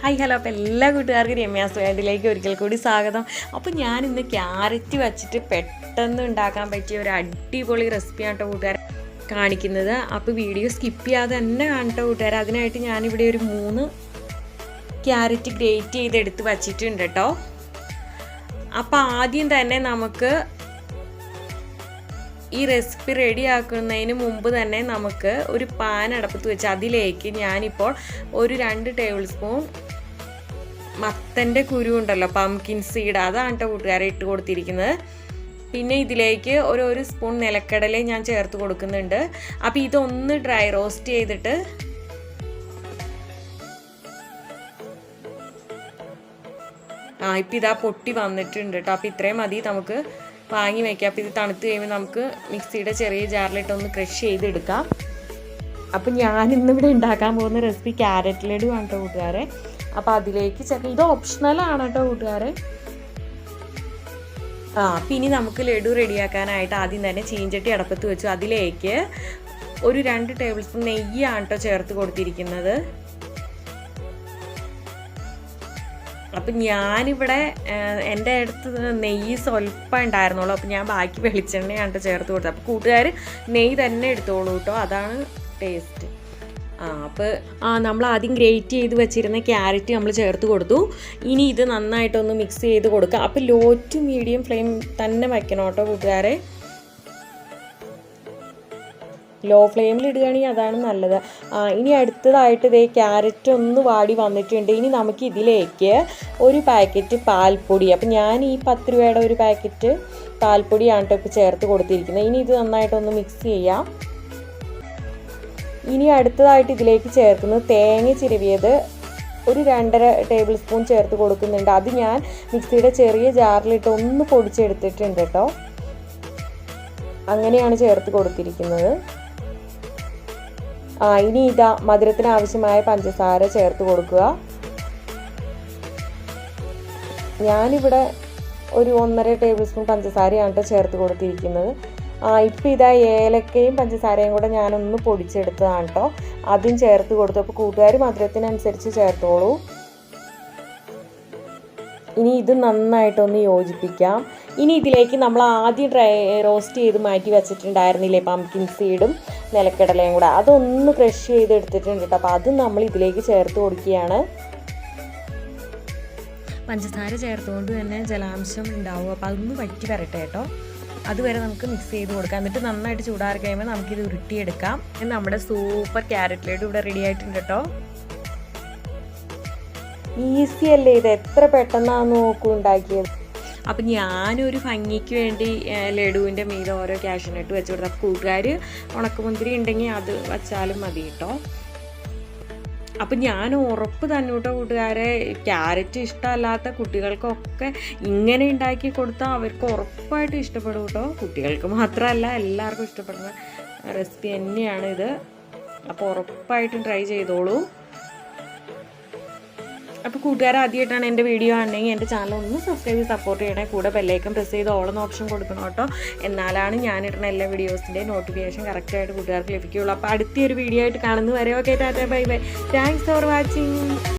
Hi hello. അപ്പോൾ എല്ലാ കൂട്ടുകാർക്കും രമ്യാസ് വേണ്ടിലേക്ക് ഒരിക്കൽ കൂടി സ്വാഗതം. അപ്പോൾ ഞാൻ ഇന്ന് ക്യാരറ്റ് വെച്ചിട്ട് പെട്ടെന്ന് ഉണ്ടാക്കാൻ പറ്റിയ ഒരു അടിപൊളി റെസിപ്പിയാണ് കേട്ടോ കൂട്ടുകാരെ കാണിക്കുന്നത്. അപ്പോൾ വീഡിയോ സ്കിപ്പ് ചെയ്യാതെ തന്നെ കാണട്ടോ കൂട്ടുകാരെ. അതിനായിട്ട് ഞാനിവിടെ ഒരു മൂന്ന് ക്യാരറ്റ് ഗ്രേറ്റ് ചെയ്തെടുത്ത് വച്ചിട്ടുണ്ട് കേട്ടോ അപ്പോൾ ആദ്യം തന്നെ നമുക്ക് ഈ റെസിപ്പി റെഡി ആക്കുന്നതിന് മുമ്പ് തന്നെ നമുക്ക് ഒരു പാൻ അടപ്പത്ത് വെച്ച് അതിലേക്ക് ഞാനിപ്പോൾ ഒരു രണ്ട് ടേബിൾ സ്പൂൺ മത്തന്റെ കുരു ഉണ്ടല്ലോ പംകിൻ സീഡ് അതാണ് കേട്ടോ കൂട്ടുകാരെ ഇട്ട് കൊടുത്തിരിക്കുന്നത്. പിന്നെ ഇതിലേക്ക് ഒരു ഒരു സ്പൂൺ നിലക്കടല ഞാൻ ചേർത്ത് കൊടുക്കുന്നുണ്ട്. അപ്പോൾ ഇതൊന്ന് ഡ്രൈ റോസ്റ്റ് ചെയ്തിട്ട് ആ ഇപ്പം ഇതാ പൊട്ടി വന്നിട്ടുണ്ട് കേട്ടോ അപ്പോൾ ഇത്രയും മതി നമുക്ക് വാങ്ങി വയ്ക്കാം അപ്പോൾ ഇത് തണുത്ത് കഴിയുമ്പോൾ നമുക്ക് മിക്സിയുടെ ചെറിയ ജാറിലിട്ടൊന്ന് ക്രഷ് ചെയ്തെടുക്കാം. അപ്പം ഞാൻ ഇന്നിവിടെ ഉണ്ടാക്കാൻ പോകുന്ന റെസിപ്പി ക്യാരറ്റ് ലഡു ആണ് കേട്ടോ കൂട്ടുകാരെ. അപ്പോൾ അതിലേക്ക് ചേർക്കാം. ഇത് ഓപ്ഷണലാണ് കേട്ടോ കൂട്ടുകാരെ. ആ അപ്പം ഇനി നമുക്ക് ലഡു റെഡിയാക്കാനായിട്ട് ആദ്യം തന്നെ ചീഞ്ചട്ടി അടപ്പത്ത് വെച്ചു. അതിലേക്ക് ഒരു രണ്ട് ടേബിൾ സ്പൂൺ നെയ്യാണ് കേട്ടോ ചേർത്ത് കൊടുത്തിരിക്കുന്നത്. അപ്പം ഞാനിവിടെ എന്റെ അടുത്ത് നെയ്യ് സ്വല്പം ഉണ്ടായിരുന്നുള്ളൂ. അപ്പം ഞാൻ ബാക്കി വെളിച്ചെണ്ണയാണ് ചേർത്ത് കൊടുത്തത്. അപ്പോൾ കൂട്ടുകാർ നെയ്യ് തന്നെ എടുത്തോളൂ കേട്ടോ. അതാണ് ടേസ്റ്റ് ആ അപ്പോൾ ആ നമ്മൾ ആദ്യം ഗ്രേറ്റ് ചെയ്ത് വെച്ചിരുന്ന ക്യാരറ്റ് നമ്മൾ ചേർത്ത് കൊടുത്തു. ഇനി ഇത് നന്നായിട്ടൊന്ന് മിക്സ് ചെയ്ത് കൊടുക്കുക അപ്പോൾ ലോ ടു മീഡിയം ഫ്ലെയിം തന്നെ വയ്ക്കണം കേട്ടോ കൂട്ടുകാരെ. ലോ ഫ്ലെയിമിൽ ഇടുകയാണെങ്കിൽ അതാണ് നല്ലത്. ഇനി അടുത്തതായിട്ട് ഇതേ ക്യാരറ്റ് ഒന്ന് വാടി വന്നിട്ടുണ്ട്. ഇനി നമുക്ക് ഇതിലേക്ക് ഒരു പാക്കറ്റ് പാൽപ്പൊടി. അപ്പം ഞാൻ ഈ പത്ത് രൂപയുടെ ഒരു പാക്കറ്റ് പാൽപ്പൊടിയാണ് കേട്ടോ ഇപ്പോൾ ചേർത്ത് കൊടുത്തിരിക്കുന്നത്. ഇനി ഇത് നന്നായിട്ടൊന്ന് മിക്സ് ചെയ്യാം. ഇനി അടുത്തതായിട്ട് ഇതിലേക്ക് ചേർക്കുന്നത് തേങ്ങ ചിരവിയത് ഒരു രണ്ടര ടേബിൾ സ്പൂൺ ചേർത്ത് കൊടുക്കുന്നുണ്ട്. അത് ഞാൻ മിക്സിയുടെ ചെറിയ ജാറിലിട്ട് ഒന്ന് പൊടിച്ചെടുത്തിട്ടുണ്ട് കേട്ടോ അങ്ങനെയാണ് ചേർത്ത് കൊടുത്തിരിക്കുന്നത്. ഇനി ഇതാ മധുരത്തിന് ആവശ്യമായ പഞ്ചസാര ചേർത്ത് കൊടുക്കുക. ഞാനിവിടെ ഒരു ഒന്നര ടേബിൾ സ്പൂൺ പഞ്ചസാരയാണ് ചേർത്ത് കൊടുത്തിരിക്കുന്നത്. ഇപ്പം ഇതാ ഏലക്കയും പഞ്ചസാരയും കൂടെ ഞാനൊന്ന് പൊടിച്ചെടുത്തതാണ് കേട്ടോ അതും ചേർത്ത് കൊടുത്തു. അപ്പോൾ കൂട്ടുകാർ മധുരത്തിനനുസരിച്ച് ചേർത്തോളൂ. ഇനി ഇത് നന്നായിട്ടൊന്ന് യോജിപ്പിക്കാം. ഇനി ഇതിലേക്ക് നമ്മൾ ആദ്യം ഡ്രൈ റോസ്റ്റ് ചെയ്ത് മാറ്റി വെച്ചിട്ടുണ്ടായിരുന്നില്ലേ പംകിൻ സീഡും? നിലക്കടലയും കൂടെ. അതൊന്ന് ക്രഷ് ചെയ്തെടുത്തിട്ടുണ്ട് കേട്ടോ. അപ്പോൾ അത് നമ്മൾ ഇതിലേക്ക് ചേർത്ത് കൊടുക്കുകയാണ്. പഞ്ചസാര ചേർത്തുകൊണ്ട് തന്നെ ജലാംശം ഉണ്ടാവും. അപ്പോൾ അതൊന്ന് വറ്റി വരട്ടെ കേട്ടോ. അതുവരെ നമുക്ക് മിക്സ് ചെയ്ത് കൊടുക്കാം. എന്നിട്ട് നന്നായിട്ട് ചൂടാറി കഴിയുമ്പോൾ നമുക്കിത് ഉരുട്ടിയെടുക്കാം. നമ്മുടെ സൂപ്പർ ക്യാരറ്റ് ലഡു ഇവിടെ റെഡി ആയിട്ടുണ്ട് കേട്ടോ. ഈസി അല്ലേ ഇത്? എത്ര പെട്ടെന്നാണ് നോക്കൂ ഉണ്ടാക്കിയത്? അപ്പം ഞാനൊരു ഭംഗിക്ക് വേണ്ടി ലഡുവിന്റെ മീതെ ഓരോ ക്യാഷിനിട്ട് വെച്ച് കൊടുത്തു. അപ്പോൾ കൂട്ടുകാർ ഉണക്കമുന്തിരി ഉണ്ടെങ്കിൽ അത് വച്ചാലും മതി കേട്ടോ അപ്പം ഞാൻ ഉറപ്പ് തന്നെ കേട്ടോ കൂട്ടുകാരെ. ക്യാരറ്റ് ഇഷ്ടമല്ലാത്ത കുട്ടികൾക്കൊക്കെ ഇങ്ങനെ ഉണ്ടാക്കി കൊടുത്താൽ അവർക്ക് ഉറപ്പായിട്ട് ഇഷ്ടപ്പെടും കേട്ടോ കുട്ടികൾക്ക് മാത്രമല്ല എല്ലാവർക്കും ഇഷ്ടപ്പെടുന്ന റെസിപ്പി തന്നെയാണിത് അപ്പോൾ ഉറപ്പായിട്ടും ട്രൈ ചെയ്തോളൂ. അപ്പോൾ കൂട്ടുകാർ ആദ്യമായിട്ടാണ് എന്റെ വീഡിയോ ആണെങ്കിൽ എന്റെ ചാനൽ ഒന്ന് സബ്സ്ക്രൈബ് ചെയ്ത് സപ്പോർട്ട് ചെയ്യണേ. കൂടെ ബെല്ലേക്കും പ്രസ് ചെയ്ത് ഓളെന്ന ഓപ്ഷൻ കൊടുക്കണം കേട്ടോ. എന്നാലാണ് ഞാനിടുന്ന എല്ലാ വീഡിയോസിന്റെ നോട്ടിഫിക്കേഷൻ കറക്റ്റായിട്ട് കൂട്ടുകാർക്ക് ലഭിക്കുകയുള്ളൂ. അപ്പോൾ അടുത്തൊരു വീഡിയോ ആയിട്ട് കാണുന്നത് വരെ. Okay tata bye bye thanks for watching